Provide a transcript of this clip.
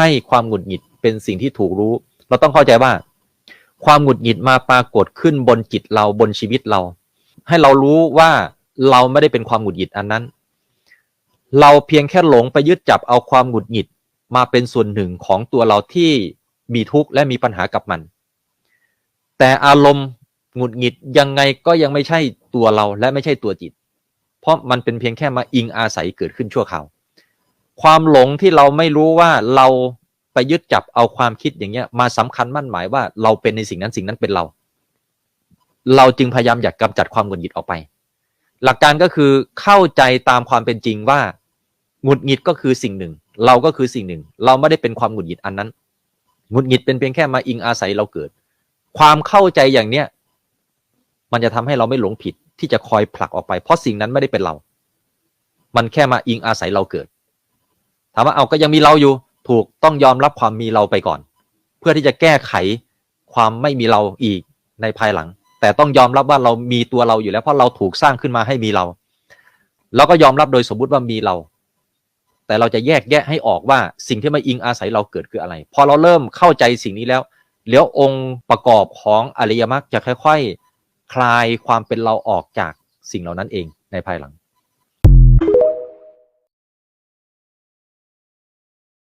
ให้ความหงุดหงิดเป็นสิ่งที่ถูกรู้ เราต้องเข้าใจว่า ความหงุดหงิดมาปรากฏขึ้นบนจิตเราบนชีวิตเรา ให้เรารู้ว่าเราไม่ได้เป็นความหงุดหงิดอันนั้น เราเพียงแค่หลงไปยึดจับเอาความหงุดหงิดมาเป็นส่วนหนึ่งของตัวเราที่มีทุกข์และมีปัญหากับมัน แต่อารมณ์หงุดหงิดยังไงก็ยังไม่ใช่ตัวเราและไม่ใช่ตัวจิต เพราะมันเป็นเพียงแค่มาอิงอาศัยเกิดขึ้นชั่วคราว ความหลงที่เราไม่รู้ว่าเราไปยึดจับเอาความคิดอย่างเงี้ย มาสำคัญมั่นหมายว่าเราเป็นในสิ่งนั้นสิ่งนั้นเป็นเรา เราจึงพยายามอยากกำจัดความหงุดหงิดออกไป หลักการก็คือเข้าใจตามความเป็นจริงว่าหงุดหงิดก็คือสิ่งหนึ่ง เราก็คือสิ่งหนึ่ง เราไม่ได้เป็นความหงุดหงิดอันนั้นหงุดหงิดเป็นเพียงแค่มาอิงอาศัยเราเกิด ความเข้าใจอย่างเนี้ยมันจะทำให้เราไม่หลงผิดที่จะคอยผลักออกไป เพราะสิ่งนั้นไม่ได้เป็นเรา มันแค่มาอิงอาศัยเราเกิด ถามว่าเอาก็ยังมีเราอยู่ ถูกต้องยอมรับความมีเราไปก่อน เพื่อที่จะแก้ไขความไม่มีเราอีกในภายหลัง แต่ต้องยอมรับว่าเรามีตัวเราอยู่แล้วเพราะเราถูกสร้างขึ้นมาให้มีเรา แล้วก็ยอมรับโดยสมมุติว่ามีเรา แต่เราจะแยกแยะให้ออกว่าสิ่งที่มาอิงอาศัยเราเกิดคืออะไร พอเราเริ่มเข้าใจสิ่งนี้แล้วเดี๋ยวองค์ประกอบของอริยมรรคจะค่อย ๆ คลายความเป็นเราออกจากสิ่งเหล่านั้นเองในภายหลัง